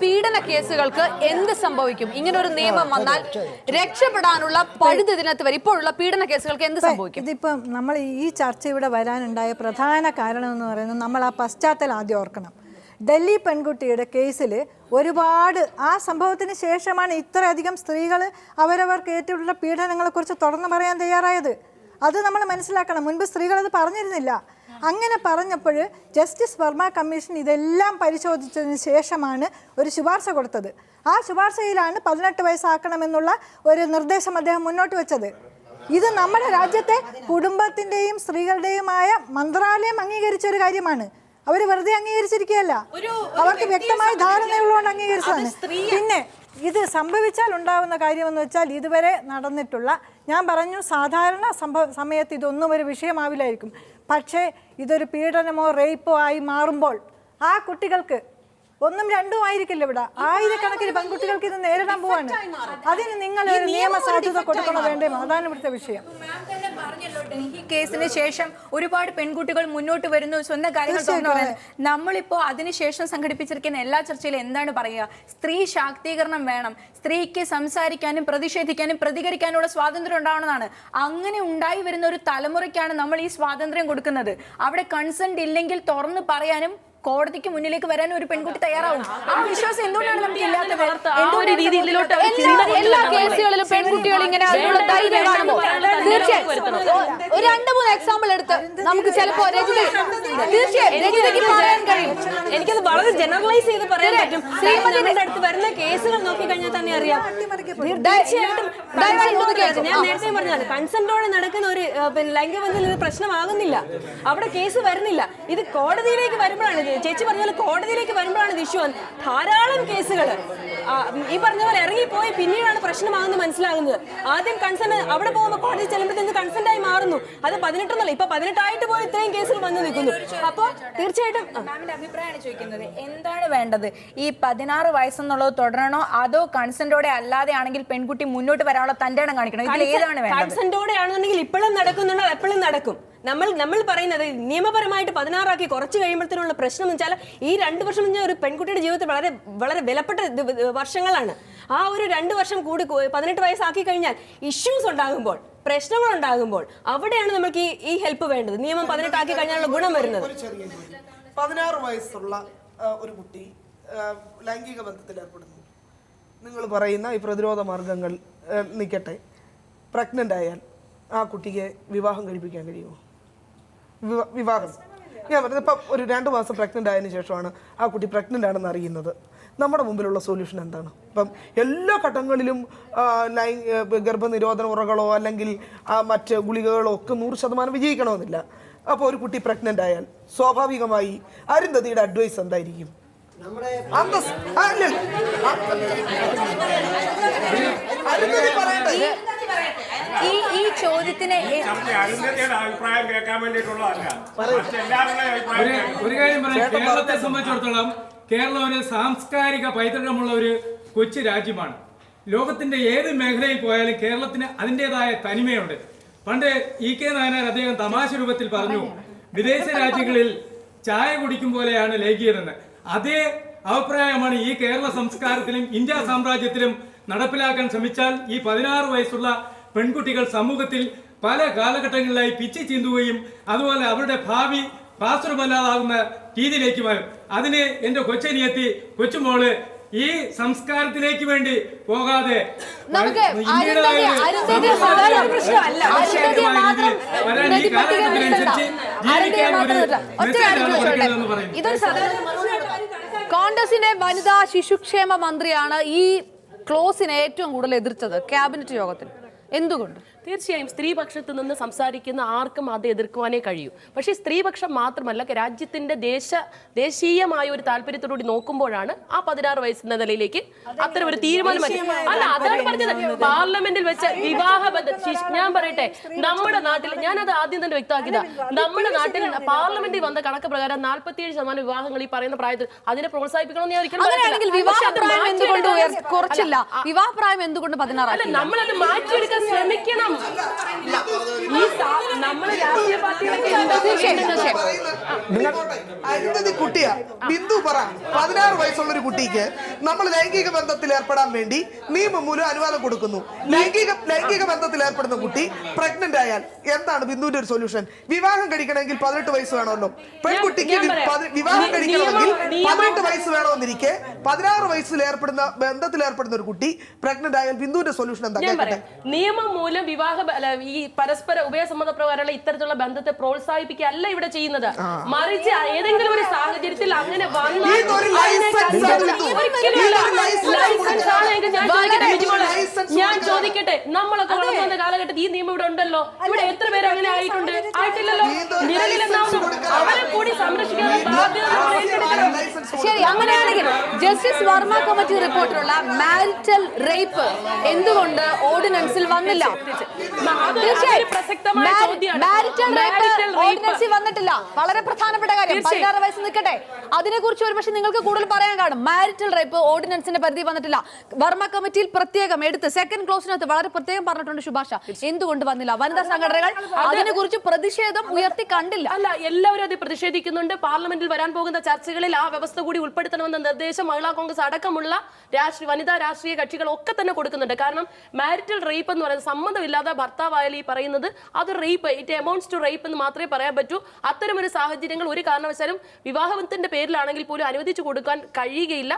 പീഡന കേസുകൾക്ക് എന്ത് സംഭവിക്കും? ഇങ്ങനെ ഒരു നിയമം വന്നാൽ രക്ഷപ്പെടാനുള്ള പഴുത് ഇതിനകത്ത് വരും ഇപ്പോഴുള്ള പീഡന കേസുകൾക്ക് എന്ത് സംഭവിക്കും? ഇതിപ്പം നമ്മൾ ഈ ചർച്ച ഇവിടെ വരാനുണ്ടായ പ്രധാന കാരണം എന്ന് പറയുന്നത് നമ്മൾ ആ പശ്ചാത്തലം ആദ്യം ഓർക്കണം. ഡൽഹി പെൺകുട്ടിയുടെ കേസിൽ ഒരുപാട് ആ സംഭവത്തിന് ശേഷമാണ് ഇത്രയധികം സ്ത്രീകൾ അവരവർക്ക് ഏറ്റുള്ള പീഡനങ്ങളെക്കുറിച്ച് തുറന്നു പറയാൻ തയ്യാറായത്. അത് നമ്മൾ മനസ്സിലാക്കണം. മുൻപ് സ്ത്രീകളത് പറഞ്ഞിരുന്നില്ല. അങ്ങനെ പറഞ്ഞപ്പോൾ ജസ്റ്റിസ് വർമ്മ കമ്മീഷൻ ഇതെല്ലാം പരിശോധിച്ചതിന് ശേഷമാണ് ഒരു ശുപാർശ കൊടുത്തത്. ആ ശുപാർശയിലാണ് പതിനെട്ട് വയസ്സാക്കണമെന്നുള്ള ഒരു നിർദ്ദേശം അദ്ദേഹം മുന്നോട്ട് വെച്ചത്. ഇത് നമ്മുടെ രാജ്യത്തെ കുടുംബത്തിന്റെയും സ്ത്രീകളുടെയുമായ മന്ത്രാലയം അംഗീകരിച്ച ഒരു കാര്യമാണ്. അവർ വെറുതെ അംഗീകരിച്ചിരിക്കുകയല്ല. അവർക്ക് വ്യക്തമായ ധാരണയുള്ളതുകൊണ്ട് അംഗീകരിച്ചതാണ്. പിന്നെ ഇത് സംഭവിച്ചാൽ ഉണ്ടാവുന്ന കാര്യമെന്ന് വെച്ചാൽ ഇതുവരെ നടന്നിട്ടുള്ള ഞാൻ പറഞ്ഞു സാധാരണ സംഭവ സമയത്ത് ഇതൊന്നും ഒരു വിഷയമാവില്ലായിരിക്കും. പക്ഷേ ഇതൊരു പീഡനമോ റേപ്പോ ആയി മാറുമ്പോൾ ആ കുട്ടികൾക്ക് ഒന്നും രണ്ടും ആയിരിക്കില്ല ഇവിടെ. ആയിരക്കണക്കിന് പെൺകുട്ടികൾക്ക് ഇത് നേരിടാൻ പോവാണ്. അതിന് നിങ്ങൾ നിയമ സാധ്യത കൊടുക്കണോ വേണ്ടേ? അതാണ് ഇവിടുത്തെ വിഷയം. ഡൽഹി കേസിന് ശേഷം ഒരുപാട് പെൺകുട്ടികൾ മുന്നോട്ട് വരുന്നു. സ്വന്തം കാര്യങ്ങൾ പറയുന്നത് നമ്മളിപ്പോ അതിനുശേഷം സംഘടിപ്പിച്ചിരിക്കുന്ന എല്ലാ ചർച്ചയിലും എന്താണ് പറയുക? സ്ത്രീ ശാക്തീകരണം വേണം. സ്ത്രീക്ക് സംസാരിക്കാനും പ്രതിഷേധിക്കാനും പ്രതികരിക്കാനുള്ള സ്വാതന്ത്ര്യം ഉണ്ടാവണമെന്നാണ്. അങ്ങനെ ഉണ്ടായി വരുന്ന ഒരു തലമുറയ്ക്കാണ് നമ്മൾ ഈ സ്വാതന്ത്ര്യം കൊടുക്കുന്നത്. അവിടെ കൺസെന്റ് ഇല്ലെങ്കിൽ തുറന്ന് പറയാനും കോടതിക്ക് മുന്നിലേക്ക് വരാൻ ഒരു പെൺകുട്ടി തയ്യാറാവും. ആ വിശ്വാസം എന്തുകൊണ്ടാണ് നമുക്ക് ഇല്ലാത്തത് എല്ലാ കേസുകളിലും പെൺകുട്ടികൾ ഇങ്ങനെ തീർച്ചയായും. ഒരു രണ്ട് മൂന്ന് എക്സാമ്പിൾ എടുത്ത് നമുക്ക് ചിലപ്പോ രജിത തീർച്ചയായും. രജിതയ്ക്ക് പറയാൻ കഴിയും. എനിക്കത് വളരെ ജനറലൈസ് ചെയ്ത് പറയാൻ പറ്റും. ശ്രീമതിയുടെ അടുത്ത് വരുന്ന കേസുകൾ നോക്കി കഴിഞ്ഞാൽ തന്നെ അറിയാം. തീർച്ചയായിട്ടും. ഞാൻ നേരത്തെ പറഞ്ഞതാണ് കൺസെന്റോടെ നടക്കുന്ന ഒരു ലൈംഗികബന്ധത്തിൽ ഇത് പ്രശ്നമാകുന്നില്ല. അവിടെ കേസ് വരുന്നില്ല. ഇത് കോടതിയിലേക്ക് വരുമ്പോഴാണ് ചേച്ചി പറഞ്ഞ പോലെ കോടതിയിലേക്ക് വരുമ്പോഴാണ് ഇത് ഇഷ്യൂ ധാരാളം കേസുകൾ. ഈ പറഞ്ഞ പോലെ ഇറങ്ങിപ്പോയി പിന്നീടാണ് പ്രശ്നമാകുന്നത് മനസ്സിലാകുന്നത്. ആദ്യം കൺസെന്റ് അവിടെ പോകുമ്പോൾ കോടതി ചെല്ലുമ്പോഴത്തേക്ക് കൺസെന്റ് ആയി മാറുന്നു. അത് പതിനെട്ടെന്നല്ല ഇപ്പൊ പതിനെട്ടായിട്ട് പോലും ഇത്രയും കേസുകൾ വന്നു നിൽക്കുന്നു. അപ്പോൾ തീർച്ചയായിട്ടും മാമിന്റെ അഭിപ്രായമാണ് ചോദിക്കുന്നത്. എന്താണ് വേണ്ടത്? ഈ പതിനാറ് വയസ്സെന്നുള്ളത് തുടരണോ? അതോ കൺസെന്റോടെ അല്ലാതെ ആണെങ്കിൽ പെൺകുട്ടി മുന്നോട്ട് വരാനുള്ള തന്റെ ഇടം കാണിക്കണം? ഇതിൽ ഏതാണ് വേണ്ടത്? കൺസെന്റോടെ ആണെന്നുണ്ടെങ്കിൽ ഇപ്പോഴും നടക്കുന്നുണ്ടോ എപ്പോഴും നടക്കും. നമ്മൾ നമ്മൾ പറയുന്നത് നിയമപരമായിട്ട് പതിനാറാക്കി കുറച്ച് കഴിയുമ്പോഴത്തേനുള്ള പ്രശ്നം എന്ന് വെച്ചാൽ ഈ രണ്ട് വർഷം എന്ന് ഒരു പെൺകുട്ടിയുടെ ജീവിതത്തിൽ വളരെ വളരെ വിലപ്പെട്ട വർഷങ്ങളാണ്. ആ ഒരു രണ്ട് വർഷം കൂടി പതിനെട്ട് വയസ്സാക്കി കഴിഞ്ഞാൽ ഇഷ്യൂസ് ഉണ്ടാകുമ്പോൾ പ്രശ്നങ്ങൾ ഉണ്ടാകുമ്പോൾ അവിടെയാണ് നമുക്ക് ഈ ഈ ഹെൽപ്പ് വേണ്ടത്. നിയമം പതിനെട്ടാക്കി കഴിഞ്ഞാലുള്ള ഗുണം വരുന്നത്. പതിനാറ് വയസ്സുള്ള ഒരു കുട്ടി ലൈംഗിക ബന്ധത്തിൽ ഏർപ്പെടുന്നു. നിങ്ങൾ പറയുന്ന ഈ പ്രതിരോധ മാർഗങ്ങൾ നിൽക്കട്ടെ പ്രഗ്നന്റ് ആയാൽ ആ കുട്ടിക്ക് വിവാഹം കഴിപ്പിക്കാൻ കഴിയുമോ? വിവാഹം. ഞാൻ പറഞ്ഞത് ഇപ്പം ഒരു രണ്ട് മാസം പ്രഗ്നന്റ് ആയതിനു ശേഷമാണ് ആ കുട്ടി പ്രഗ്നന്റ് ആണെന്ന് അറിയുന്നത്. നമ്മുടെ മുമ്പിലുള്ള സൊല്യൂഷൻ എന്താണ്? ഇപ്പം എല്ലാ ഘട്ടങ്ങളിലും ലൈ ഗർഭനിരോധന ഉറകളോ അല്ലെങ്കിൽ ആ, മറ്റ് ഗുളികകളോ ഒക്കെ നൂറ് ശതമാനം വിജയിക്കണമെന്നില്ല. അപ്പോൾ ഒരു കുട്ടി പ്രഗ്നന്റ് ആയാൽ സ്വാഭാവികമായി അരുന്ധതിയുടെ അഡ്വൈസ് എന്തായിരിക്കും? അന്തസ്. ആ, അരുന്ധതി പറയട്ടെ. ഈ ഈ ചോദ്യത്തിന് ഒരു കാര്യം പറയാം. കേരളത്തെ സംബന്ധിച്ചിടത്തോളം കേരളം ഒരു സാംസ്കാരിക പൈതൃകമുള്ള ഒരു കൊച്ചു രാജ്യമാണ്. ലോകത്തിന്റെ ഏത് മേഖലയിൽ പോയാലും കേരളത്തിന് അതിന്റെതായ തനിമയുണ്ട്. പണ്ട് ഇ കെ നായനാർ അദ്ദേഹം തമാശ രൂപത്തിൽ പറഞ്ഞു വിദേശ രാജ്യങ്ങളിൽ ചായ കുടിക്കും പോലെയാണ് ലൈംഗികതെന്ന് അതേ അഭിപ്രായമാണ് ഈ കേരള സംസ്കാരത്തിലും ഇന്ത്യ സാമ്രാജ്യത്തിലും നടപ്പിലാക്കാൻ ശ്രമിച്ചാൽ ഈ പതിനാറ് വയസ്സുള്ള പെൺകുട്ടികൾ സമൂഹത്തിൽ പല കാലഘട്ടങ്ങളിലായി പിച്ചി ചീന്തുകയും അതുപോലെ അവരുടെ ഭാവി പാസ്ത്രമല്ലാതാകുന്ന രീതിയിലേക്ക് വരും. അതിന് എന്റെ കൊച്ചനിയെത്തി കൊച്ചുമോൾ ഈ സംസ്കാരത്തിലേക്ക് വേണ്ടി പോകാതെ കോൺഗ്രസിന്റെ വനിതാ ശിശുക്ഷേമ മന്ത്രിയാണ് ഈ ക്ലോസിനെ ഏറ്റവും കൂടുതൽ എതിർത്തത്. ക്യാബിനറ്റ് യോഗത്തിൽ. എന്തുകൊണ്ട്? തീർച്ചയായും സ്ത്രീപക്ഷത്ത് നിന്ന് സംസാരിക്കുന്ന ആർക്കും അത് എതിർക്കുവാനേ കഴിയൂ. പക്ഷേ സ്ത്രീപക്ഷം മാത്രമല്ല രാജ്യത്തിന്റെ ദേശ ദേശീയമായ ഒരു താല്പര്യത്തോടുകൂടി നോക്കുമ്പോഴാണ് ആ പതിനാറ് വയസ്സിന്റെ നിലയിലേക്ക് അത്തരം ഒരു തീരുമാനം അല്ല അതാണ് പറഞ്ഞത്. പാർലമെന്റിൽ വെച്ച വിവാഹ ബന്ധ ഞാൻ പറയട്ടെ നമ്മുടെ നാട്ടിൽ ഞാൻ അത് ആദ്യം തന്നെ വ്യക്തമാക്കിയതാ. നമ്മുടെ നാട്ടിൽ പാർലമെന്റിൽ വന്ന കണക്ക് പ്രകാരം നാൽപ്പത്തിയേഴ് ശതമാനം വിവാഹങ്ങൾ ഈ പറയുന്ന പ്രായത്തിൽ അതിനെ പ്രോത്സാഹിപ്പിക്കണമെന്ന് ഞാൻ ഒരിക്കലും വിവാഹപ്രായം എന്തുകൊണ്ട് കുറച്ചില്ല. അല്ല, വിവാഹപ്രായം എന്തുകൊണ്ട് പതിനാറ് നമ്മളത് മാറ്റിയെടുക്കാൻ ശ്രമിക്കണം. ഈ നമ്മൾ നമ്മൾ രാഷ്ട്രീയ പാർട്ടികളൊക്കെ കുട്ടിയാ. ബിന്ദു പറ. പതിനാറ് വയസ്സുള്ള ഒരു കുട്ടിക്ക് നമ്മൾ ലൈംഗിക ബന്ധത്തിൽ ഏർപ്പെടാൻ വേണ്ടി നിയമം മൂലം അനുവാദം കൊടുക്കുന്നു. ലൈംഗിക ലൈംഗിക ബന്ധത്തിൽ ഏർപ്പെടുന്ന കുട്ടി പ്രഗ്നന്റ് ആയാൽ എന്താണ് ബിന്ദുവിന്റെ ഒരു സൊല്യൂഷൻ വിവാഹം കഴിക്കണമെങ്കിൽ പതിനെട്ട് വയസ്സ് വേണമല്ലോ. പെൺകുട്ടിക്ക് വിവാഹം കഴിക്കണമെങ്കിൽ പതിനെട്ട് വയസ്സ് വേണമെന്നിരിക്കെ പതിനാറ് വയസ്സിൽ ഏർപ്പെടുന്ന ബന്ധത്തിൽ ഏർപ്പെടുന്ന ഒരു കുട്ടി പ്രഗ്നന്റ് ആയാൽ ബിന്ദുവിന്റെ സൊല്യൂഷൻ എന്താ? നിയമം മൂലം വിവാഹ ഈ പരസ്പര ഉഭയസമ്മത പ്രകാരമുള്ള ഇത്തരത്തിലുള്ള ബന്ധത്തെ പ്രോത്സാഹിപ്പിക്കുകയല്ല ഇവിടെ ചെയ്യുന്നത്. മറിച്ച് ഏതെങ്കിലും ഒരു സാഹചര്യത്തിൽ അങ്ങനെ വന്നാൽ ഞാൻ ചോദിക്കട്ടെ നമ്മളൊക്കെ വളർന്നു വന്ന കാലഘട്ടത്തിൽ ഈ നിയമം ഇവിടെ ഉണ്ടല്ലോ. ഇവിടെ എത്ര പേര് അങ്ങനെ ആയിട്ടുണ്ട്? ആയിട്ടില്ലല്ലോ? നിലവിലെന്നാവുന്നു അവരെ കൂടി സംരക്ഷിക്കാൻ. ശരി അങ്ങനെയാണെങ്കിൽ ജസ്റ്റിസ് വർമ്മ കമ്മിറ്റി റിപ്പോർട്ടിലുള്ള മാരിറ്റൽ റേപ്പ്. എന്തുകൊണ്ട് ഓർഡിനൻസിൽ വന്നില്ല. ഓർഡിനൻസിൽ വന്നിട്ടില്ല. വളരെ പ്രധാനപ്പെട്ട കാര്യം. പതിനാറ് വയസ്സ് നിൽക്കട്ടെ. അതിനെ കുറിച്ച് ഒരു പക്ഷേ നിങ്ങൾക്ക് കൂടുതൽ പറയാൻ കാണും. മാരിറ്റൽ റേപ്പ് ഓർഡിനൻസിന്റെ പരിധി വന്നിട്ടില്ല. വർമ്മ കമ്മിറ്റിയിൽ പ്രത്യേകം എടുത്ത് സെക്കൻഡ് ക്ലോസിനകത്ത് വളരെ പ്രത്യേകം പറഞ്ഞിട്ടുണ്ട് ശുഭാഷ. എന്തുകൊണ്ട് വന്നില്ല. വനിതാ സംഘടനകൾ അതിനെ കുറിച്ച് പ്രതിഷേധം ഉയർത്തി കണ്ടില്ല. അല്ല എല്ലാവരും അത് പ്രതിഷേധിക്കുന്നുണ്ട്. പാർലമെന്റിൽ വരാൻ പോകുന്ന ചർച്ചകളിൽ ആ വ്യവസ്ഥ കൂടി ഉൾപ്പെടുത്തണമെന്ന നിർദ്ദേശം മഹിളാ കോൺഗ്രസ് അടക്കമുള്ള രാഷ്ട്രീയ വനിതാ രാഷ്ട്രീയ കക്ഷികൾ ഒക്കെ തന്നെ കൊടുക്കുന്നുണ്ട്. കാരണം മാരിറ്റൽ റേപ്പ് എന്ന് പറയുന്നത് സമ്മതമില്ലാതെ ഭർത്താവായാലും ഈ പറയുന്നത് അത് rape it amounts to rape എന്ന് മാത്രമേ പറയാൻ പറ്റൂ. അത്തരമൊരു സാഹചര്യങ്ങൾ ഒരു കാരണവശാലും വിവാഹത്തിന്റെ പേരിലാണെങ്കിൽ പോലും അനുവദിച്ചു കൊടുക്കാൻ കഴിയുകയില്ല.